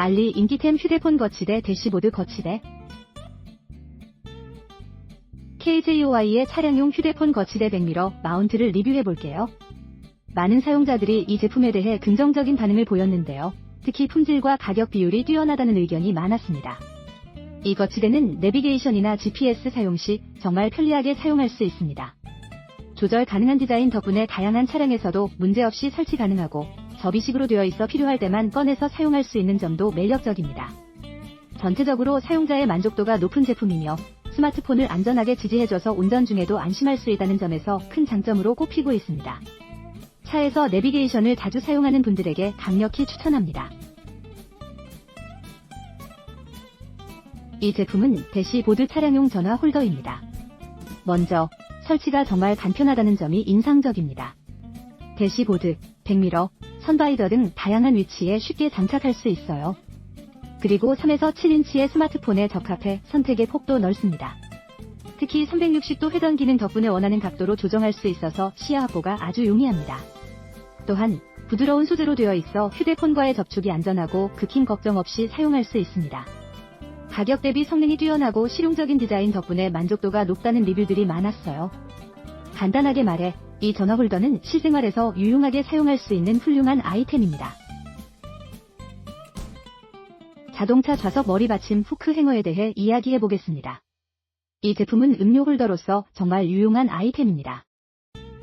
알리 인기템 휴대폰 거치대 대시보드 거치대 KJOI의 차량용 휴대폰 거치대 백미러 마운트를 리뷰해 볼게요. 많은 사용자들이 이 제품에 대해 긍정적인 반응을 보였는데요. 특히 품질과 가격 비율이 뛰어나다는 의견이 많았습니다. 이 거치대는 내비게이션이나 GPS 사용 시 정말 편리하게 사용할 수 있습니다. 조절 가능한 디자인 덕분에 다양한 차량에서도 문제없이 설치 가능하고 접이식으로 되어 있어 필요할 때만 꺼내서 사용할 수 있는 점도 매력적입니다. 전체적으로 사용자의 만족도가 높은 제품이며 스마트폰을 안전하게 지지해줘서 운전 중에도 안심할 수 있다는 점에서 큰 장점으로 꼽히고 있습니다. 차에서 내비게이션을 자주 사용하는 분들에게 강력히 추천합니다. 이 제품은 대시보드 차량용 전화 홀더입니다. 먼저 설치가 정말 간편하다는 점이 인상적입니다. 대시보드, 백미러, 선바이더 등 다양한 위치에 쉽게 장착할 수 있어요. 그리고 3에서 7인치의 스마트폰에 적합해 선택의 폭도 넓습니다. 특히 360도 회전 기능 덕분에 원하는 각도로 조정할 수 있어서 시야 확보가 아주 용이합니다. 또한 부드러운 소재로 되어 있어 휴대폰과의 접촉이 안전하고 극힘 걱정 없이 사용할 수 있습니다. 가격 대비 성능이 뛰어나고 실용적인 디자인 덕분에 만족도가 높다는 리뷰들이 많았어요. 간단하게 말해 이 전화 홀더는 실생활에서 유용하게 사용할 수 있는 훌륭한 아이템입니다. 자동차 좌석 머리 받침 후크 행어에 대해 이야기해 보겠습니다. 이 제품은 음료 홀더로서 정말 유용한 아이템입니다.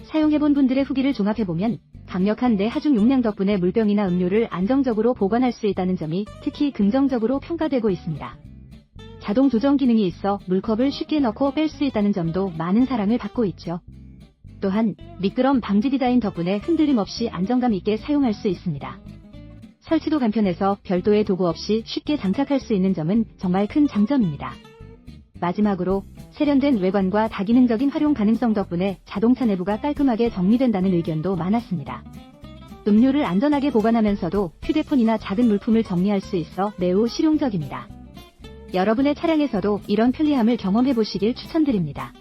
사용해본 분들의 후기를 종합해보면 강력한 내 하중 용량 덕분에 물병이나 음료를 안정적으로 보관할 수 있다는 점이 특히 긍정적으로 평가되고 있습니다. 자동 조정 기능이 있어 물컵을 쉽게 넣고 뺄 수 있다는 점도 많은 사랑을 받고 있죠. 또한 미끄럼 방지 디자인 덕분에 흔들림 없이 안정감 있게 사용할 수 있습니다. 설치도 간편해서 별도의 도구 없이 쉽게 장착할 수 있는 점은 정말 큰 장점입니다. 마지막으로 세련된 외관과 다기능적인 활용 가능성 덕분에 자동차 내부가 깔끔하게 정리된다는 의견도 많았습니다. 음료를 안전하게 보관하면서도 휴대폰이나 작은 물품을 정리할 수 있어 매우 실용적입니다. 여러분의 차량에서도 이런 편리함을 경험해 보시길 추천드립니다.